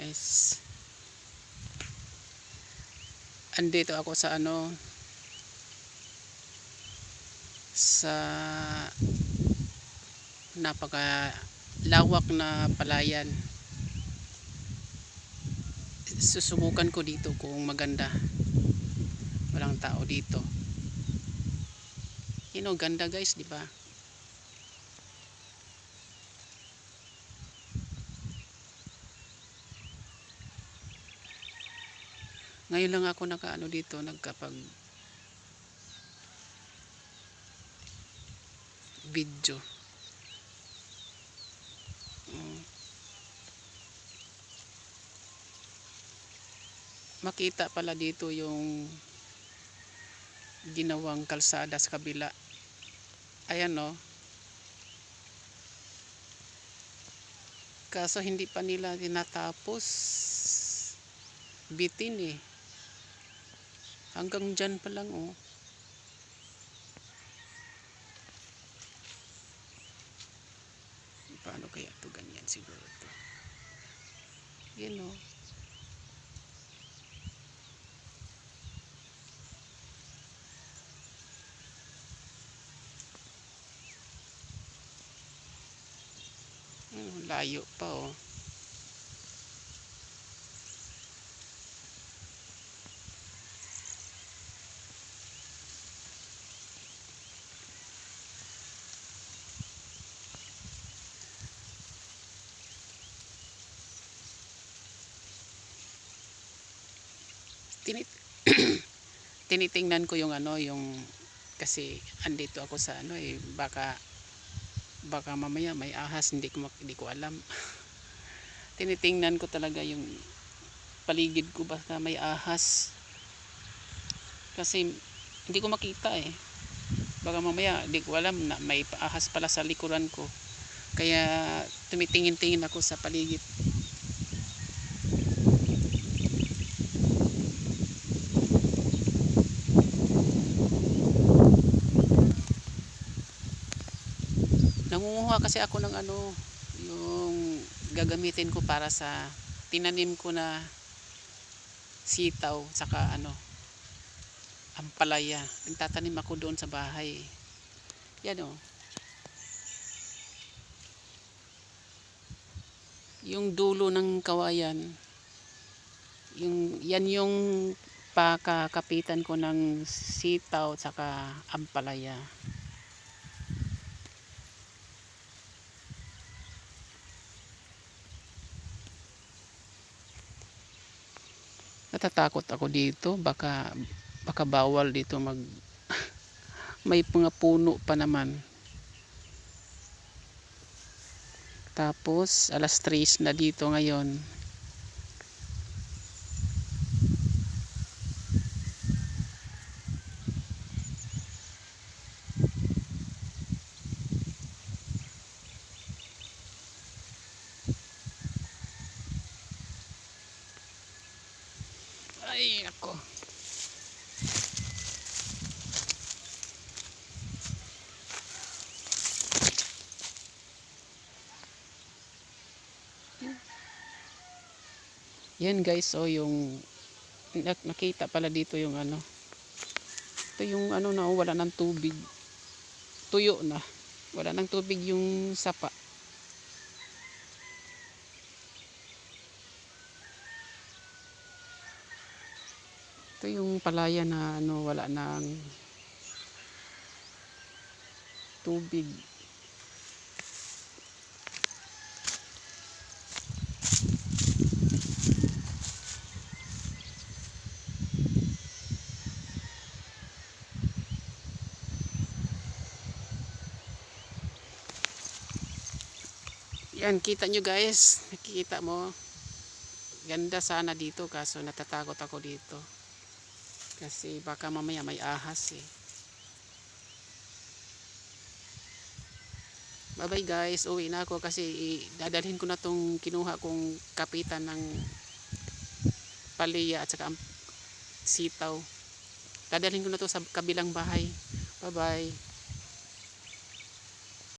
guys. Andito ako sa ano sa napaka lawak na palayan. Susubukan ko dito kung maganda. Walang tao dito. You know ganda guys di ba ngayon lang ako nakaano dito nagkapag video. Mm. makita pala dito yung ginawang kalsada sa kabila. Ayan no kaso hindi pa nila tinatapos. Bitin eh hanggang dyan pa lang oh. Paano kaya to ganyan siguro to? Yan oh. Layo pa oh tinit tinitingnan ko yung ano yung kasi andito ako sa ano eh baka baka mamaya may ahas hindi ko hindi ko alam. Tinitingnan ko talaga yung paligid ko baka may ahas. Kasi hindi ko makita eh. Baka mamaya hindi ko alam na may ahas pala sa likuran ko. Kaya tumitingin-tingin ako sa paligid nangunguha kasi ako ng ano yung gagamitin ko para sa tinanim ko na sitaw saka ano ampalaya. Nagtatanim ako doon sa bahay. Yan o yung dulo ng kawayan yung yan yung pakakapitan ko ng sitaw saka ampalaya natatakot ako dito. Baka baka bawal dito mag may mga puno pa naman. Tapos alas 3 na dito ngayon ay ako yan guys oh yung nak- nakita pala dito yung ano. Ito yung ano na oh, wala ng tubig. Tuyo na. Wala ng tubig yung sapa ito yung palaya na ano wala ng tubig. Yan kita nyo guys. Nakikita mo. Ganda sana dito kaso natatakot ako dito kasi baka mamaya may ahas eh. Bye bye guys. Uwi na ako kasi dadalhin ko na tong kinuha kong kapitan ng paliya at saka sitaw. Dadalhin ko na to sa kabilang bahay. Bye bye